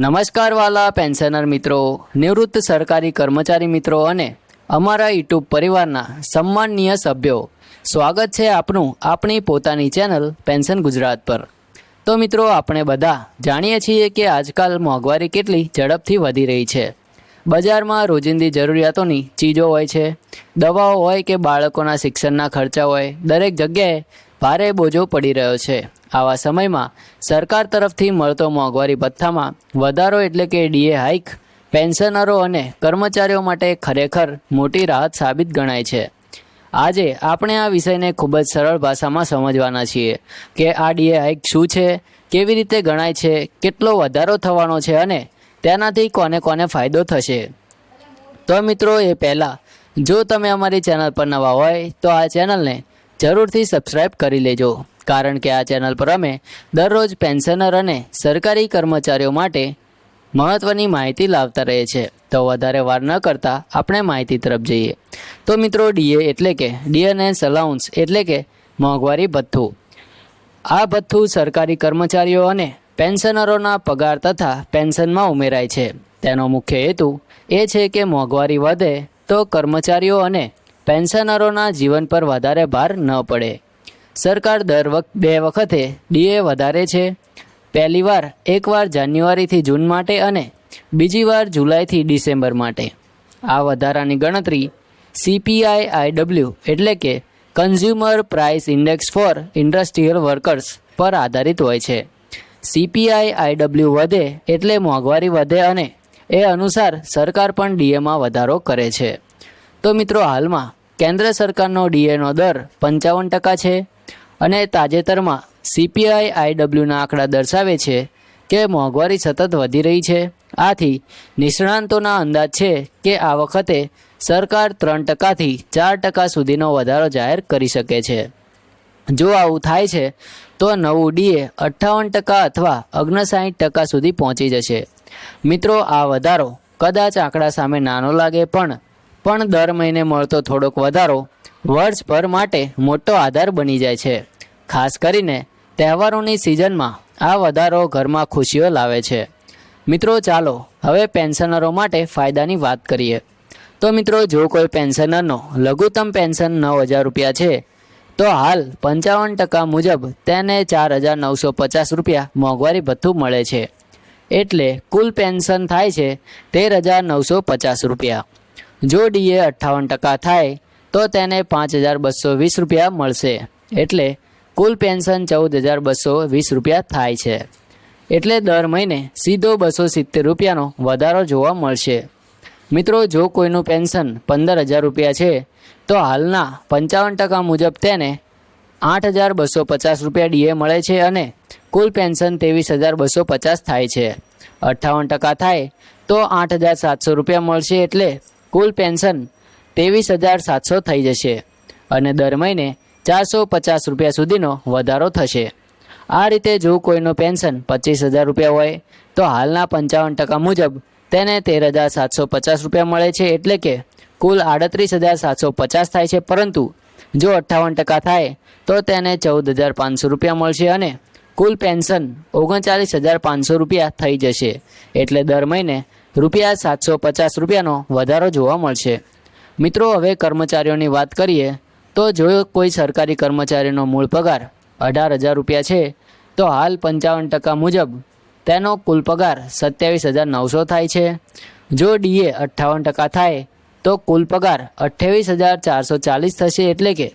નમસ્કાર વાલા પેન્શનર મિત્રો, નિવૃત્ત સરકારી કર્મચારી મિત્રો અને અમારા યુટ્યુબ પરિવારના સન્માનનીય સભ્યો, સ્વાગત છે આપનું આપણી પોતાની ચેનલ પેન્શન ગુજરાત પર. તો મિત્રો, આપણે બધા જાણીએ છીએ કે આજકાલ મોંઘવારી કેટલી ઝડપથી વધી રહી છે. બજારમાં રોજિંદી જરૂરિયાતોની ચીજો હોય છે, દવાઓ હોય કે બાળકોના શિક્ષણના ખર્ચા હોય, દરેક જગ્યાએ ભારે બોજો પડી રહ્યો છે. આવા સમયમાં સરકાર તરફથી મળતો મોંઘવારી ભથ્થામાં વધારો એટલે કે ડીએ હાઇક પેન્શનરો અને કર્મચારીઓ માટે ખરેખર મોટી રાહત સાબિત ગણાય છે. આજે આપણે આ વિષયને ખૂબ જ સરળ ભાષામાં સમજવાના છીએ કે આ ડીએ હાઇક શું છે, કેવી રીતે ગણાય છે, કેટલો વધારો થવાનો છે અને તેનાથી કોને કોને ફાયદો થશે. તો મિત્રો, એ પહેલાં જો તમે અમારી ચેનલ પર નવા હોય, તો આ ચેનલને જરૂરથી સબસ્ક્રાઈબ કરી લેજો. કારણ કે આ ચેનલ પર અમે દરરોજ પેન્શનર અને સરકારી કર્મચારીઓ માટે મહત્ત્વની માહિતી લાવતા રહે છે તો વધારે વાર ન કરતાં આપણે માહિતી તરફ જઈએ. તો મિત્રો ડીએ એટલે કે ડીએનએસ અલાઉન્સ એટલે કે મોંઘવારી ભથ્થું. આ ભથ્થું સરકારી કર્મચારીઓ અને પેન્શનરોના પગાર તથા પેન્શનમાં ઉમેરાય છે. તેનો મુખ્ય હેતુ એ છે કે મોંઘવારી વધે તો કર્મચારીઓ અને પેન્શનરોના જીવન પર વધારે ભાર ન પડે. સરકાર દર વખત બે વખતે ડીએ વધારે છે. પહેલી વાર એકવાર જાન્યુઆરીથી જૂન માટે અને બીજી વાર જુલાઈથી ડિસેમ્બર માટે. આ વધારાની ગણતરી સીપીઆઈ આઈડબલ્યુ એટલે કે consumer price index for industrial workers પર આધારિત હોય છે. સીપીઆઈ આઈડબલ્યુ વધે એટલે મોંઘવારી વધે અને એ અનુસાર સરકાર પણ ડીએમાં વધારો કરે છે. તો મિત્રો હાલમાં કેન્દ્ર સરકારનો ડીએનો દર પંચાવન ટકા છે અને તાજેતરમાં સીપીઆઈ આઈડબ્લ્યુના આંકડા દર્શાવે છે કે મોંઘવારી સતત વધી રહી છે. આથી નિષ્ણાંતોના અંદાજ છે કે આ વખતે સરકાર ત્રણ ટકાથી ચાર ટકા સુધીનો વધારો જાહેર કરી શકે છે. જો આવું થાય છે, તો નવું ડીએ અઠ્ઠાવન ટકા અથવા અગ્નસાઠ ટકા સુધી પહોંચી જશે. મિત્રો, આ વધારો કદાચ આંકડા સામે નાનો લાગે પણ પણ દર મહિને મળતો થોડોક વધારો વર્ષભર માટે મોટો આધાર બની જાય છે. ખાસ કરીને તહેવારોની સિઝનમાં આ વધારો ઘરમાં ખુશીઓ લાવે છે. મિત્રો, ચાલો હવે પેન્શનરો માટે ફાયદાની વાત કરીએ. તો મિત્રો, જો કોઈ પેન્શનરનો લઘુત્તમ પેન્શન નવ હજાર રૂપિયા છે, તો હાલ પંચાવન ટકા મુજબ તેને ચાર હજાર નવસો પચાસ રૂપિયા મોંઘવારી ભથ્થું મળે છે. એટલે કુલ પેન્શન થાય છે તેર હજાર નવસો પચાસ રૂપિયા. જો ડીએ અઠ્ઠાવન ટકા થાય, તો તેને પાંચ હજાર બસો વીસ રૂપિયા મળશે. એટલે કુલ પેન્શન ચૌદ હજાર બસો વીસ રૂપિયા થાય છે. એટલે દર મહિને સીધો બસો સિત્તેર રૂપિયાનો વધારો જોવા મળશે. મિત્રો, જો કોઈનું પેન્શન પંદર હજાર રૂપિયા છે, તો હાલના પંચાવન ટકા મુજબ તેને આઠ હજાર બસો પચાસ રૂપિયા ડીએ મળે છે અને કુલ પેન્શન ત્રેવીસ હજાર બસો પચાસ થાય છે. અઠ્ઠાવન ટકા થાય, તો આઠ હજાર સાતસો રૂપિયા મળશે એટલે કુલ પેન્શન ત્રેવીસ હજાર સાતસો થઈ જશે અને દર મહિને ચારસો પચાસ રૂપિયા સુધીનો વધારો થશે. આ રીતે જો કોઈનું પેન્શન પચીસ હજાર રૂપિયા હોય, તો હાલના પંચાવન ટકા મુજબ તેને તેર હજાર સાતસો પચાસ રૂપિયા મળે છે એટલે કે કુલ આડત્રીસ હજાર સાતસો પચાસ થાય છે. પરંતુ જો અઠ્ઠાવન ટકા થાય, તો તેને ચૌદ હજાર પાંચસો રૂપિયા મળશે અને કુલ પેન્શન ઓગણચાલીસ હજાર પાંચસો રૂપિયા થઈ જશે. એટલે દર મહિને રૂપિયા સાતસો પચાસ રૂપિયાનો વધારો જોવા મળશે. મિત્રો, હવે કર્મચારીઓની વાત કરીએ, તો જો કોઈ સરકારી કર્મચારીનો મૂળ પગાર અઢાર હજાર રૂપિયા છે, તો હાલ પંચાવન ટકા મુજબ તેનો કુલ પગાર સત્યાવીસ હજાર નવસો થાય છે. જો ડીએ અઠ્ઠાવન ટકા થાય, તો કુલ પગાર અઠ્યાવીસ હજાર ચારસો ચાલીસ થશે એટલે કે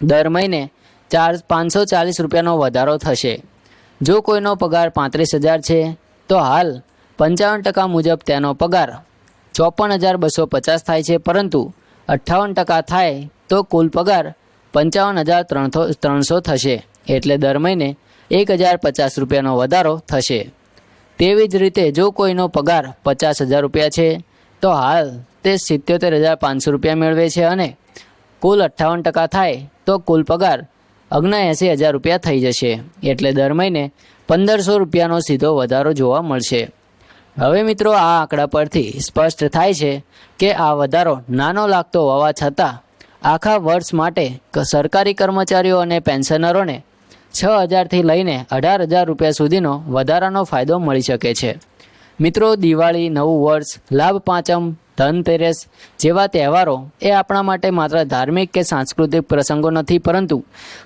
દર મહિને ચાર પાંચસો ચાલીસ રૂપિયાનો વધારો થશે. જો કોઈનો પગાર પાંત્રીસ હજાર છે, તો હાલ પંચાવન ટકા મુજબ તેનો પગાર ચોપન હજાર બસો પચાસ થાય છે, પરંતુ અઠ્ઠાવન ટકા થાય તો કુલ પગાર પંચાવન હજાર ત્રણસો ત્રણસો થશે, એટલે દર મહિને એક હજાર પચાસ રૂપિયાનો વધારો થશે. તેવી જ રીતે જો કોઈનો પગાર પચાસ હજાર રૂપિયા છે, તો હાલ તે સિત્યોતેર હજાર પાંચસો રૂપિયા મેળવે છે અને કુલ અઠ્ઠાવન ટકા થાય તો કુલ પગાર ઓગણએંસી હજાર રૂપિયા થઈ જશે, એટલે દર મહિને પંદરસો રૂપિયાનો સીધો વધારો જોવા મળશે. હવે મિત્રો, આ આંકડા પરથી સ્પષ્ટ થાય છે કે આ વધારો નાનો લાગતો હોવા છતાં આખા વર્ષ માટે સરકારી કર્મચારીઓ અને પેન્શનરોને છ હજારથી લઈને અઢાર હજાર રૂપિયા સુધીનો વધારાનો ફાયદો મળી શકે છે. મિત્રો, દિવાળી, નવું વર્ષ, લાભ પાંચમ ધનતેરસ જેવા તહેવારો એ આપણા માટે માત્ર ધાર્મિક કે સાંસ્કૃતિક પ્રસંગો નથી પરંતુ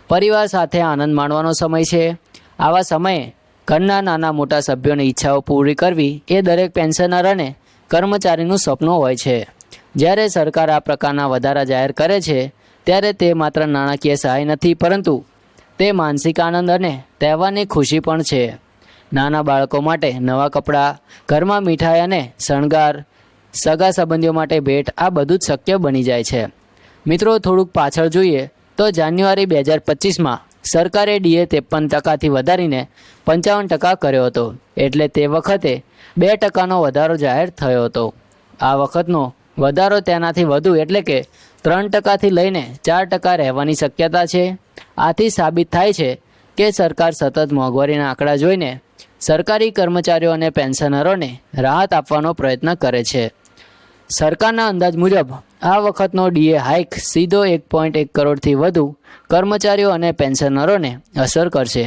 પરિવાર સાથે આનંદ માણવાનો સમય છે. આવા સમયે ઘરના નાના મોટા સભ્યોની ઈચ્છાઓ પૂરી કરવી એ દરેક પેન્શનર અને કર્મચારીનું સપનું હોય છે. જ્યારે સરકાર આ પ્રકારના વધારા જાહેર કરે છે, ત્યારે તે માત્ર નાણાકીય સહાય નથી, પરંતુ તે માનસિક આનંદ અને તહેવારની ખુશી પણ છે. નાના બાળકો માટે નવા કપડાં, ઘરમાં મીઠાઈ અને શણગાર, સગા સંબંધીઓ માટે ભેટ આ બધું જ શક્ય બની જાય છે. મિત્રો, થોડુંક પાછળ જોઈએ તો જાન્યુઆરી બે હજાર પચીસમાં સરકારે ડીએ ત્રેપન ટકાથી વધારીને પંચાવન ટકા કર્યો હતો. એટલે તે વખતે બે ટકાનો વધારો જાહેર થયો હતો. આ વખતનો વધારો તેનાથી વધુ એટલે કે ત્રણ ટકાથી લઈને ચાર ટકા રહેવાની શક્યતા છે. આથી સાબિત થાય છે કે સરકાર સતત મોંઘવારીના આંકડા જોઈને સરકારી કર્મચારીઓ અને પેન્શનરોને રાહત આપવાનો પ્રયત્ન કરે છે. સરકારના અંદાજ મુજબ આ વખતનો ડીએ હાઇક સીધો એક પોઈન્ટ એક કરોડથી વધુ કર્મચારીઓ અને પેન્શનરોને અસર કરશે.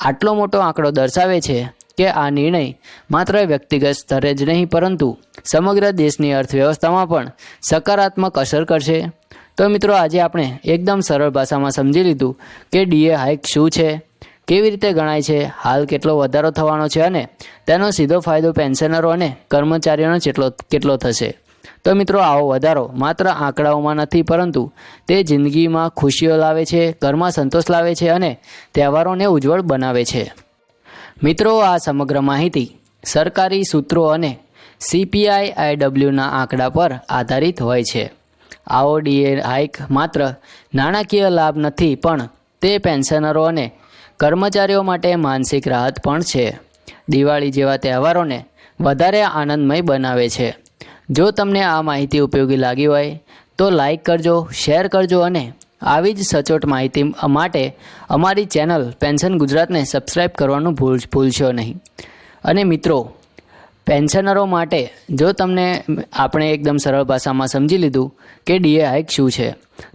આટલો મોટો આંકડો દર્શાવે છે કે આ નિર્ણય માત્ર વ્યક્તિગત સ્તરે જ નહીં, પરંતુ સમગ્ર દેશની અર્થવ્યવસ્થામાં પણ સકારાત્મક અસર કરશે. તો મિત્રો, આજે આપણે એકદમ સરળ ભાષામાં સમજી લીધું કે ડીએ હાઇક શું છે, કેવી રીતે ગણાય છે, હાલ કેટલો વધારો થવાનો છે અને તેનો સીધો ફાયદો પેન્શનરો અને કર્મચારીઓનો કેટલો કેટલો થશે. તો મિત્રો આવો વધારો. માત્ર આંકડાઓમાં નથી, પરંતુ તે જિંદગીમાં ખુશીઓ લાવે છે, ઘરમાં સંતોષ લાવે છે અને તહેવારોને ઉજ્જવળ બનાવે છે. મિત્રો, આ સમગ્ર માહિતી સરકારી સૂત્રો અને સીપીઆઈ આઈડબ્લ્યુના આંકડા પર આધારિત હોય છે. આવો ડીએ હાઇક માત્ર નાણાકીય લાભ નથી, પણ તે પેન્શનરો અને કર્મચારીઓ માટે માનસિક રાહત પણ છે. દિવાળી જેવા તહેવારોને વધારે આનંદમય બનાવે છે. જો તમને આ માહિતી ઉપયોગી લાગી હોય, તો લાઈક કરજો શેર કરજો અને આવી જ સચોટ માહિતી માટે અમારી ચેનલ પેન્શન ગુજરાતને સબસ્ક્રાઈબ કરવાનું ભૂલ ભૂલશો નહીં. અને મિત્રો પેન્શનરો માટે જો તમને આપણે એકદમ સરળ ભાષામાં સમજી લીધું કે ડીએ હાઇક શું છે,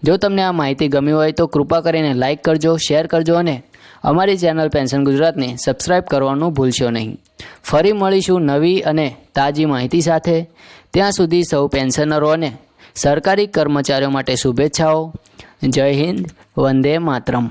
જો તમને આ માહિતી ગમી હોય તો કૃપા કરીને લાઈક કરજો શેર કરજો અને અમારી ચેનલ પેન્શન ગુજરાતને સબસ્ક્રાઈબ કરવાનું ભૂલશો નહીં. ફરી મળીશું નવી અને તાજી માહિતી સાથે. ત્યાં સુધી સૌ પેન્શનરો અને સરકારી કર્મચારીઓ માટે શુભેચ્છાઓ. જય હિન્દ, વંદે માતરમ.